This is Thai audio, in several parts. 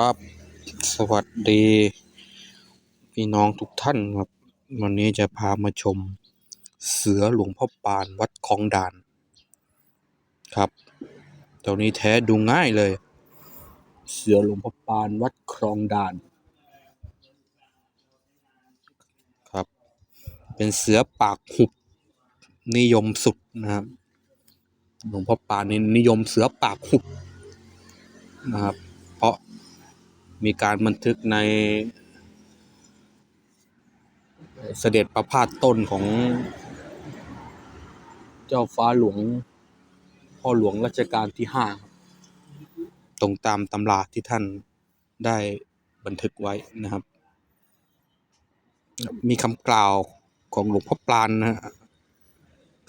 ครับ สวัสดี พี่น้องทุกท่านครับ วันนี้จะพามาชม เสือหลวงพ่อปานวัดคลองด่าน ครับตัวนี้แท้ดูง่ายเลย เสือหลวงพ่อปานวัดคลองด่าน ครับ เป็นเสือปากหุบ นิยมสุดนะครับหลวงพ่อปานนี่นิยมเสือปากหุบนะครับ มีการบันทึกใน เสด็จประพาสต้นของเจ้าฟ้าหลวง พ่อหลวงรัชกาลที่ห้าตรงตามตำราที่ท่านได้บันทึกไว้นะครับ มีคำกล่าวของหลวงพ่อปานนะฮะ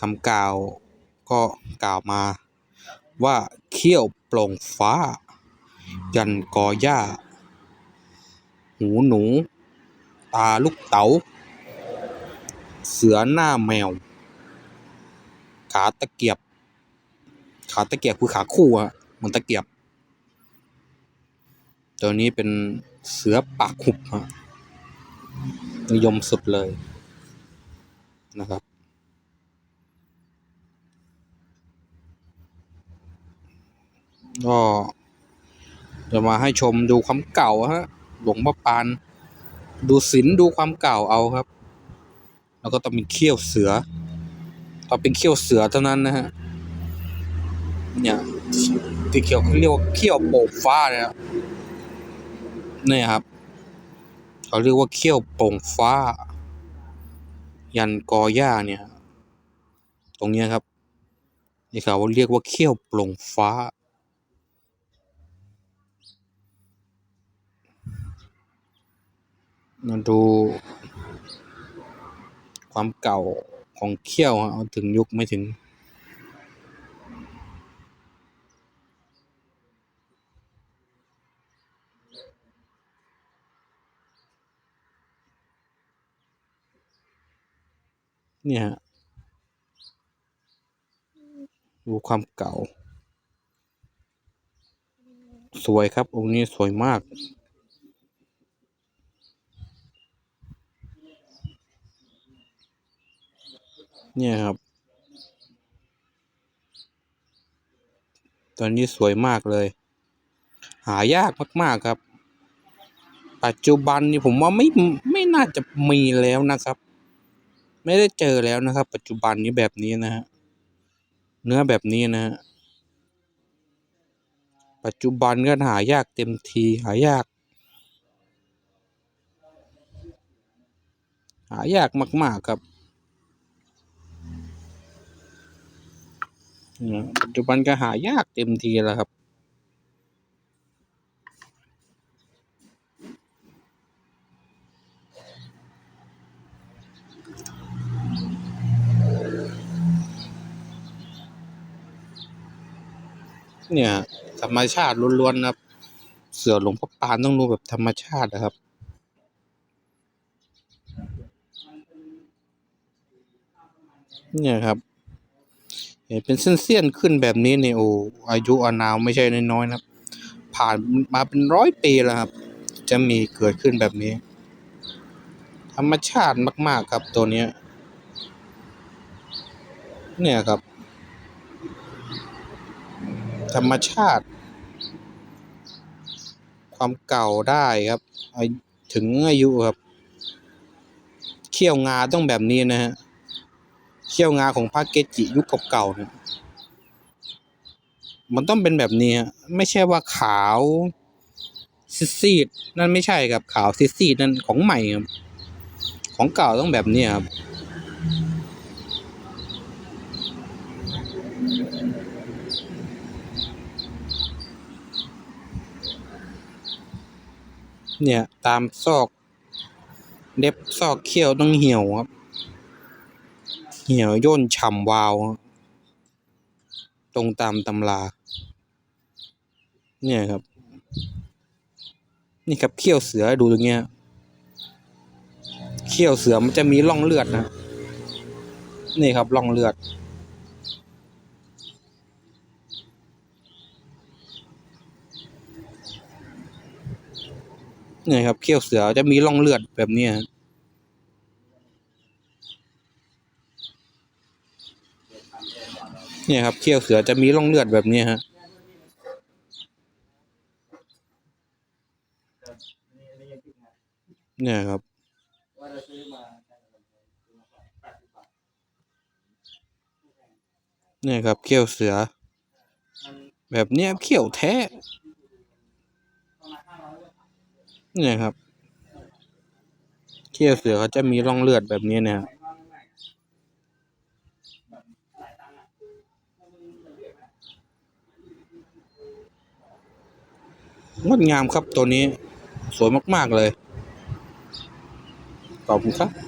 คำกล่าวก็กล่าวมาว่าเขี้ยวโปร่งฟ้า ยันกอหญ้า หูหนู ตาลูกเต๋า เสือหน้าแมว ขาตะเกียบ ขาตะเกียบคือขาคู่อะเหมือนตะเกียบ ตัวนี้เป็นเสือปากหุบฮะนิยมสุดเลยนะครับ ก็จะมาให้ชมดูความเก่าฮะ หลวงพ่อปาน ดูศิลดูความเก่าเอาครับ แล้วก็ต้องเป็นเขี้ยวเสือพองเป็นเขี้ยวเสือเท่านั้นนะฮะเนี่ยที่เขียวเขาเรียกว่าเขี้ยวโปกฟ้าเนี่ยเนี่ยครับเขาเรียกว่าเขี้ยวโป่งฟ้า ยันกอหญ้าเนี่ย ตรงเนี้ยครับนี่เขาเรียกว่าเขี้ยวโปร่งฟ้า มาดู ความเก่าของเขี้ยวฮะเอาถึงยุคไม่ถึง เนี่ยฮะดูความเก่า สวยครับ องค์นี้สวยมาก เนี่ยครับ ตอนนี้สวยมากเลย หายากมากๆครับ ปัจจุบันนี่ผมว่าไม่ไม่น่าจะมีแล้วนะครับ ไม่ได้เจอแล้วนะครับ ปัจจุบันนี้แบบนี้นะฮะเนื้อแบบนี้นะฮะปัจจุบันก็หายากเต็มทีหายาก หายากมาก ๆ ครับเนี่ย ปัจจุบันก็หายากเต็มทีแล้วครับ เนี่ย ธรรมชาติล้วนๆนะครับ เสือหลวงพ่อปานต้องดูแบบธรรมชาตินะครับเนี่ยครับ เห็นเป็นเส้นๆขึ้นแบบนี้เนี่ยโอ้อายุอานามไม่ใช่น้อยๆนะครับ ผ่านมาเป็นร้อยปีแล้วครับ จะมีเกิดขึ้นแบบนี้ ธรรมชาติมาก ๆครับตัวนี้เนี่ยครับ ธรรมชาติ ความเก่าได้ครับอายถึงอายุครับ เขี้ยวงาต้องแบบนี้นะฮะ เขี้ยวงาของพระเกจิยุคเก่าๆเนี่ยมันต้องเป็นแบบนี้ฮะไม่ใช่ว่าขาวซีดนั่นไม่ใช่ครับขาวซีดนั่นของใหม่ครับของเก่าต้องแบบนี้ครับเนี่ยตามซอกเล็บซอกเขี้ยวต้องเหี่ยวครับ เหี่ยวย่นฉ่ำวาว ตรงตามตำรา เนี่ยครับ นี่ครับเขี้ยวเสือดูตรงเนี้ยเขี้ยวเสือมันจะมีร่องเลือดนะ นี่ครับร่องเลือดเนี่ยครับเขี้ยวเสือจะมีร่องเลือดแบบนี้ยฮะ เนี่ยครับเขี้ยวเสือจะมีร่องเลือดแบบนี้ฮะเนี่ยครับเนี่ยครับเขี้ยวเสือ แบบเนี้ยเขี้ยวแท้เนี่ยครับเขี้ยวเสือเขาจะมีร่องเลือดแบบนี้เนี่ย ใหม่มากใหม่แบบหลายตังค์อะ งดงามครับตัวนี้ สวยมาก ๆ เลย ขอบคุณครับ